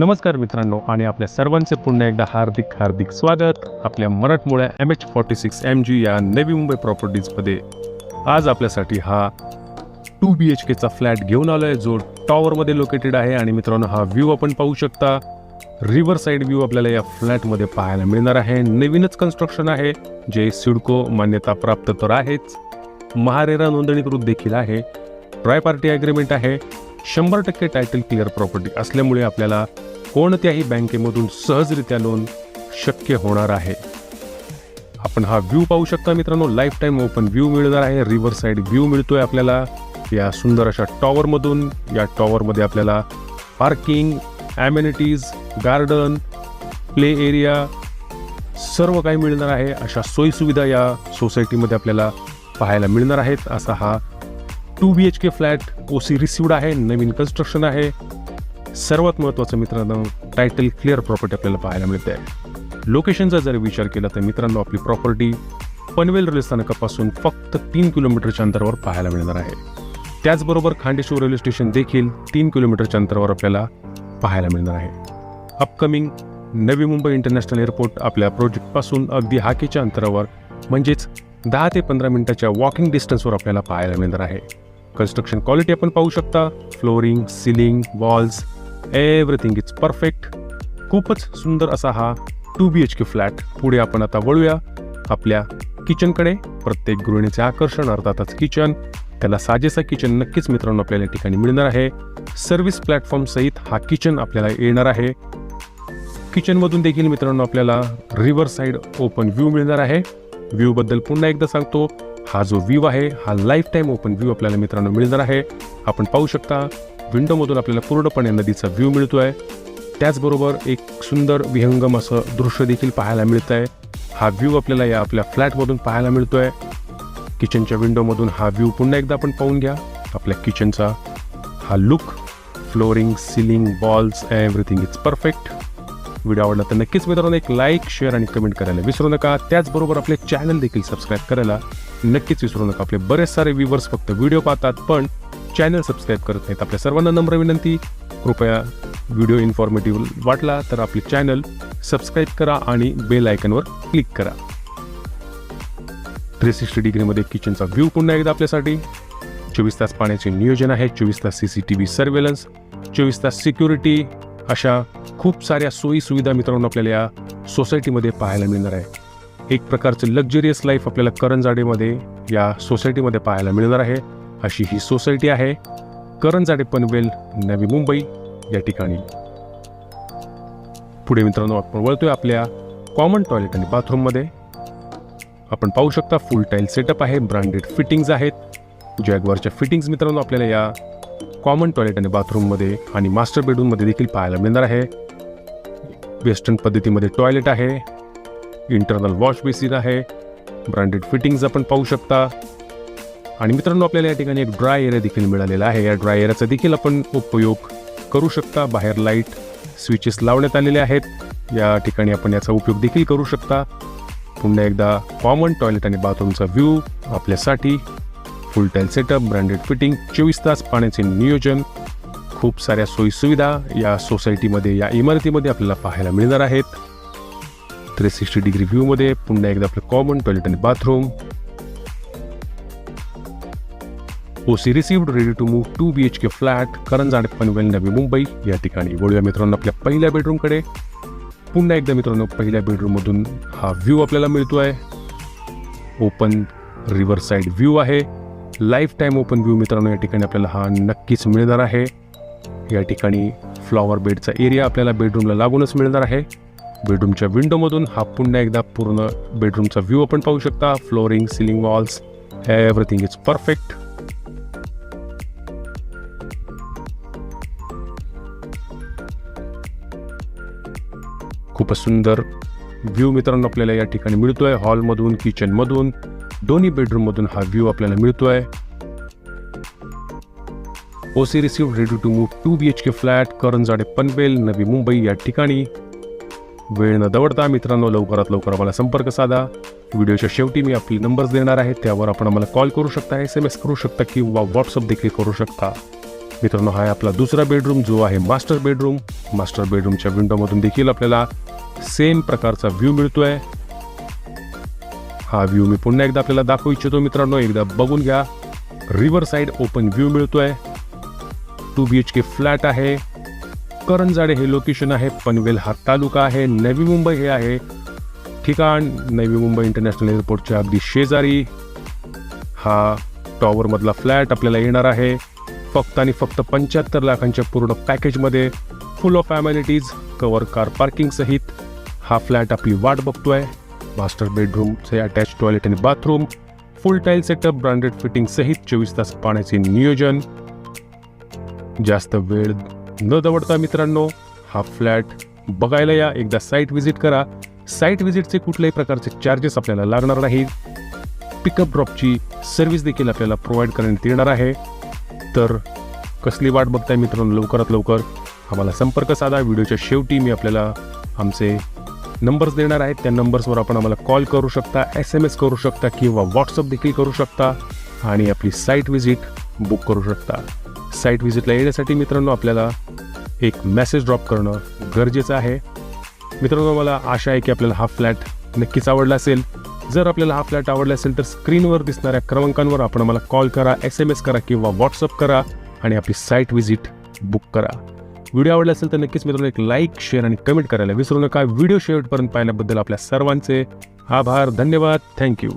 नमस्कार मित्रांनो आणि आपल्या सर्वांचे पुन्हा एकदा हार्दिक हार्दिक स्वागत. आपल्या मराठमोळ्या M H forty six M G या नवी मुंबई प्रॉपर्टीजमध्ये आज आपल्यासाठी हा टू बी एच केचा फ्लॅट घेऊन आलो आहे जो टॉवरमध्ये लोकेटेड आहे. आणि मित्रांनो हा व्ह्यू आपण पाहू शकता. रिव्हर साईड व्ह्यू आपल्याला या फ्लॅटमध्ये पाहायला मिळणार आहे. नवीनच कन्स्ट्रक्शन आहे जे सिडको मान्यता प्राप्त तर आहेच. महारेरा नोंदणीकृत देखील आहे. ट्राय पार्टी ॲग्रीमेंट आहे. शंभर टक्के टायटल क्लिअर प्रॉपर्टी असल्यामुळे आपल्याला कोणत्याही बँकेमधून सहजरित्या लोन शक्य होणार आहे. आपण हा व्ह्यू पाहू शकता मित्रांनो लाईफ टाईम ओपन व्ह्यू मिळणार आहे. रिव्हर साईड व्ह्यू मिळतोय आपल्याला. या सुंदर अशा टॉवरमधून या टॉवरमध्ये आपल्याला parking amenities garden play area सर्व काही मिळणार आहे. अशा सोयीसुविधा या सोसायटीमध्ये आपल्याला पाहायला मिळणार आहेत. असा हा two B H K flat O C received आहे. नवीन कन्स्ट्रक्शन आहे. सर्वात महत्त्वाचं मित्रांनो टायटल क्लिअर प्रॉपर्टी आपल्याला पाहायला मिळते आहे लोकेशनचा जर विचार केला तर मित्रांनो आपली प्रॉपर्टी पनवेल रेल्वे स्थानकापासून फक्त तीन किलोमीटरच्या अंतरावर पाहायला मिळणार आहे. त्याचबरोबर खांडेश्वर रेल्वे स्टेशन देखील तीन किलोमीटरच्या अंतरावर आपल्याला पाहायला मिळणार आहे. Upcoming Navi Mumbai international airport आपल्या प्रोजेक्टपासून अगदी हाकेच्या अंतरावर म्हणजेच दहा ते पंधरा मिनिटाच्या वॉकिंग डिस्टन्सवर आपल्याला पाहायला मिळणार आहे. कन्स्ट्रक्शन क्वालिटी आपण पाहू शकता. Flooring ceiling walls everything is perfect खूपच सुंदर असा हा two B H K flat. पुढे आपण आता वळूया. आपल्या किचनकडे. प्रत्येक गृहिणीचे आकर्षण अर्थातच किचन. त्याला साजेसा किचन नक्कीच मित्रांनो आपल्याला या ठिकाणी मिळणार आहे. सर्व्हिस प्लॅटफॉर्म सहित हा किचन आपल्याला येणार आहे. किचनमधून देखील मित्रांनो आपल्याला रिव्हर साईड ओपन व्ह्यू मिळणार आहे. व्ह्यू बद्दल पुन्हा एकदा सांगतो. हा जो व्ह्यू आहे हा लाईफ टाईम ओपन व्ह्यू आपल्याला मित्रांनो मिळणार आहे. आपण पाहू शकता विंडोमधून आपल्याला पूर्णपणे नदीचा व्ह्यू आहे त्याचबरोबर एक सुंदर विहंगम असं दृश्य देखील पाहायला मिळत आहे हा व्ह्यू आपल्याला या आपल्या फ्लॅटमधून पाहायला मिळतो आहे किचनच्या विंडोमधून हा व्ह्यू पुन्हा एकदा आपण पाहून घ्या. आपल्या किचनचा हा look flooring ceiling walls everything is perfect video आवडला तर नक्कीच मित्रांनो एक लाईक शेअर आणि कमेंट करायला विसरू नका. त्याचबरोबर आपले चॅनल देखील सबस्क्राईब करायला नक्कीच विसरू नका. आपले बरेच सारे व्ह्यूवर्स फक्त व्हिडिओ पाहतात पण चॅनल सबस्क्राईब करत नाहीत. आपल्या सर्वांना नम्र विनंती. कृपया व्हिडिओ इन्फॉर्मेटिव्ह वाटला तर आपले चॅनल सबस्क्राईब करा आणि बेल आयकनवर क्लिक करा. थ्री सिक्स्टी डिग्रीमध्ये किचनचा व्ह्यू पुन्हा एकदा आपल्यासाठी. चोवीस तास पाण्याचे नियोजन आहे. चोवीस तास C C T V surveillance चोवीस तास सिक्युरिटी. अशा खूप साऱ्या सोयी सुविधा मित्रांनो आपल्याला या सोसायटीमध्ये पाहायला मिळणार आहे. एक प्रकारचं लक्झरियस लाईफ आपल्याला करंजाडेमध्ये या सोसायटीमध्ये पाहायला मिळणार आहे. अशी ही सोसायटी आहे. करंजाडे पनवेल नवी मुंबई या ठिकाणी. पुढे मित्रांनो आपण वळतोय आपल्या कॉमन टॉयलेट आणि बाथरूममध्ये आपण पाहू शकता फुल टाईल सेटअप आहे ब्रँडेड फिटिंग्ज आहेत. जॅगवरच्या फिटिंग्ज मित्रांनो आपल्याला या कॉमन टॉयलेट आणि बाथरूममध्ये आणि मास्टर बेडरूममध्ये देखील पाहायला मिळणार आहे. वेस्टर्न पद्धतीमध्ये टॉयलेट आहे. इंटरनल वॉश बेसिन आहे. ब्रँडेड फिटिंग्ज आपण पाहू शकता. आणि मित्रांनो आपल्याला या ठिकाणी एक ड्राय एरिया देखील मिळालेला आहे. या ड्राय एरियाचा देखील आपण उपयोग करू शकता. बाहेर लाइट स्विचेस लावण्यात आलेले आहेत. या ठिकाणी आपण याचा उपयोग देखील करू शकता. पुन्हा एकदा कॉमन टॉयलेट आणि बाथरूमचा व्ह्यू आपल्यासाठी. Full tile setup branded fitting चोवीस तास पाण्याचे नियोजन. खूप साऱ्या सोयीसुविधा या सोसायटीमध्ये या इमारतीमध्ये आपल्याला पाहायला मिळणार आहेत. थ्री सिक्स्टी डिग्री व्ह्यूमध्ये पुन्हा एकदा आपलं कॉमन टॉयलेट आणि bathroom OC received ready to move two B H K flat Karanjade Panvel Navi Mumbai. या ठिकाणी वळूया मित्रांनो आपल्या पहिल्या बेडरूमकडे पुन्हा एकदा मित्रांनो पहिल्या बेडरूममधून हा व्ह्यू आपल्याला मिळतो आहे ओपन रिव्हर साईड व्ह्यू आहे. लाईफ टाईम ओपन व्ह्यू मित्रांनो या ठिकाणी आपल्याला हा नक्कीच मिळणार आहे. या ठिकाणी फ्लॉवर बेडचा एरिया आपल्याला बेडरूमला लागूनच मिळणार आहे. बेडरूमच्या विंडोमधून हा पुन्हा एकदा पूर्ण बेडरूमचा व्ह्यू आपण पाहू शकता. Flooring ceiling walls everything is perfect खूपच सुंदर व्ह्यू मित्रांनो आपल्याला या ठिकाणी मिळतो आहे हॉलमधून किचनमधून दोन्ही बेडरूममधून हा व्ह्यू आपल्याला मिळतो आहे OC receive ready to move two B H K flat Karanjade Panvel Navi Mumbai या ठिकाणी. वेळ न दवडता मित्रांनो लवकरात लवकर आम्हाला संपर्क साधा. व्हिडिओच्या शेवटी मी आपले नंबर्स देणार आहे त्यावर आपण आम्हाला कॉल करू शकता एस एम एस करू शकता किंवा व्हॉट्सअप देखील करू शकता. मित्रांनो हा आहे आपला दुसरा बेडरूम जो आहे मास्टर बेडरूम मास्टर बेडरूमच्या विंडोमधून देखील आपल्याला सेम प्रकारचा व्ह्यू मिळतोय. हा व्ह्यू मी पुन्हा एकदा आपल्याला दाखवू इच्छितो मित्रांनो. एकदा बघून घ्या. रिव्हर साईड ओपन व्ह्यू मिळतोय. Two B H K flat आहे. करंजाडे हे लोकेशन आहे. पनवेल हा तालुका आहे. नवी मुंबई हे आहे. ठिकाण नवी मुंबई इंटरनॅशनल एअरपोर्टच्या अगदी शेजारी. हा टॉवरमधला फ्लॅट आपल्याला येणार आहे. फक्त आणि फक्त पंच्याहत्तर लाखांच्या पूर्ण पॅकेजमध्ये full of amenities cover car parking सहित हा फ्लॅट आपली वाट बघतोय. मास्टर बेडरूमचे अटॅच टॉयलेट आणि bathroom full tile setup branded fitting सहित चोवीस तास पाण्याचे नियोजन. जास्त वेळ न दवडता मित्रांनो हा फ्लॅट बघायला या. एकदा साईट व्हिजिट करा. साईट व्हिजिटचे कुठल्याही प्रकारचे चार्जेस आपल्याला लागणार नाहीत. पिकअप ड्रॉपची सर्व्हिस देखील आपल्याला प्रोव्हाइड करण्यात येणार आहे. तर कसली वाट बघताय मित्रांनो लवकरात लवकर? आम्हाला संपर्क साधा. व्हिडिओच्या शेवटी मी आपल्याला आमचे नंबर्स देणार आहेत त्या नंबर्सवर आपण आम्हाला कॉल करू शकता एस एम एस करू शकता किंवा व्हॉट्सअप देखील करू शकता आणि आपली साईट व्हिजिट बुक करू शकता. साईट व्हिजिटला येण्यासाठी मित्रांनो आपल्याला एक मेसेज ड्रॉप करणं गरजेचं आहे. मित्रांनो मला आशा आहे की आपल्याला हा फ्लॅट नक्कीच आवडला असेल. जर आपल्याला हा फ्लॅट आवडला असेल तर स्क्रीनवर दिसणाऱ्या क्रमांकांवर आपण आम्हाला कॉल करा एस एम एस करा किंवा व्हॉट्सअप करा आणि आपली साईट व्हिजिट बुक करा. व्हिडिओ आवडला असेल तर नक्कीच मित्रांनो एक लाईक शेअर आणि कमेंट करायला विसरू नका. व्हिडिओ शेवटपर्यंत पाहिल्याबद्दल आपल्या सर्वांचे आभार धन्यवाद. थँक्यू